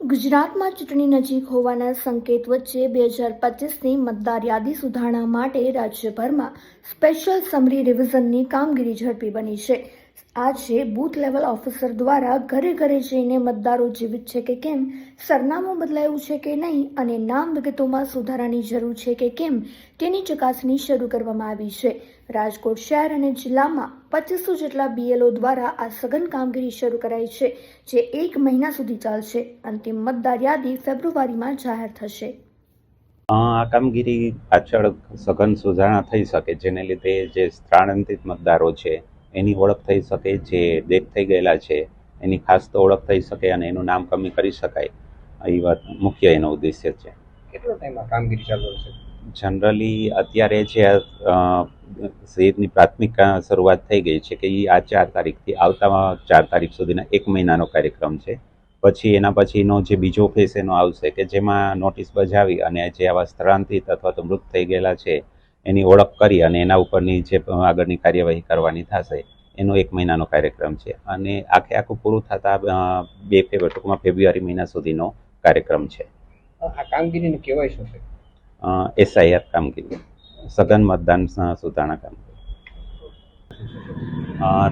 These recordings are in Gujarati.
ગુજરાતમાં ચૂંટણી નજીક હોવાના સંકેત વચ્ચે બે હજાર પચીસની મતદાર યાદી સુધારણા માટે રાજ્યભરમાં સ્પેશિયલ સમરી રિવિઝનની કામગીરી ઝડપી બની છે. આજે બૂથ લેવલ ઓફિસર દ્વારા ઘરે ઘરે જઈને મતદારો જીવિત છે કે કેમ? સરનામું બદલાયું છે કે નહીં? અને નામ વિગતોમાં સુધારાની જરૂર છે કે કેમ? તેની ચકાસણી શરૂ કરવામાં આવી છે. રાજકોટ શહેર અને જિલ્લામાં પચીસો જેટલા બીએલઓ દ્વારા આ સઘન કામગીરી શરૂ કરાઈ છે, જે એક મહિના સુધી ચાલશે. અંતિમ મતદાર યાદી ફેબ્રુઆરીમાં જાહેર થશે. આ કામગીરી પાછળ સઘન સુધારણા થઈ શકે, જેને લીધે જે સ્થળાંતરિત મતદારો છે એની ઓળખ થઈ શકે જે ડેથ થઈ ગયેલા છે એની ખાસ તો ઓળખ થઈ શકે અને એનું નામ કમી કરી શકાય એ વાત મુખ્ય એનો ઉદ્દેશ્ય છે. કેટલો ટાઈમમાં કામગીરી ચાલુ છે જનરલી અત્યારે જે અ, શહીદની પ્રાથમિક શરૂઆત થઈ ગઈ છે કે એ આ ચાર તારીખથી આવતા ચાર તારીખ સુધીના એક મહિનાનો કાર્યક્રમ છે. પછી એના પછીનો જે બીજો ફેસ એનો આવશે કે જેમાં નોટિસ બજાવી અને જે આવા સ્થળાંતરિત અથવા તો મૃત થઈ ગયેલા છે એની ઓળખ કરી અને એના ઉપરની જે આગળની કાર્યવાહી કરવાની થશે એનો એક મહિનાનો કાર્યક્રમ છે. અને આખે આખું પૂરું થતાં બે ફેબ્રુઆરી ટૂંકમાં ફેબ્રુઆરી મહિના સુધીનો કાર્યક્રમ છે. આ કામગીરીને કહેવાય શું છે? એસઆઈઆર કામગીરી. સઘન મતદાન સુધારણા કામગીરી.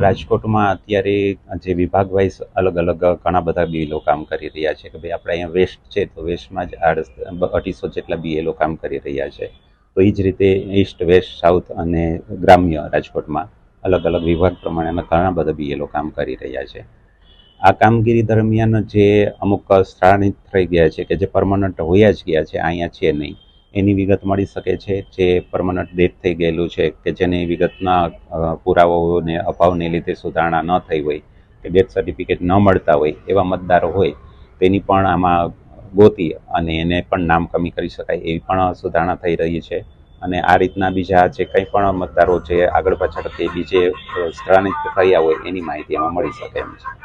રાજકોટમાં અત્યારે જે વિભાગ વાઇઝ અલગ અલગ ઘણા બધા બીએલઓ કામ કરી રહ્યા છે કે ભાઈ આપણે અહીંયા વેસ્ટ છે તો વેસ્ટમાં જ અઢીસો જેટલા બીએલઓ કામ કરી રહ્યા છે. તો એ જ રીતે ઈસ્ટ વેસ્ટ સાઉથ અને ગ્રામ્ય રાજકોટમાં અલગ અલગ વિભાગ પ્રમાણે ઘણા બધા બીએલઓ કામ કરી રહ્યા છે. આ કામગીરી દરમિયાન જે અમુક સ્થાનિત થઈ ગયા છે કે જે પરમનન્ટ હોયા જ ગયા છે, અહીંયા છે નહીં. એની વિગત મળી શકે છે જે પરમનન્ટ ડેથ થઈ ગયેલું છે કે જેની વિગતના પુરાવાઓને, અભાવને લીધે સુધારણા ન થઈ હોય, કે ડેથ સર્ટિફિકેટ ન મળતા હોય એવા મતદારો હોય, તેની પણ આમાં ગોતી અને એને પણ નામ કમી કરી શકાય એવી પણ સુધારણા થઈ રહી છે. અને આ રીતના બીજા જે કંઈ પણ મતદારો જે આગળ પાછળ કે બીજે સ્થળાંતરિત થયા હોય એની માહિતી એમાં મળી શકે એમ છે.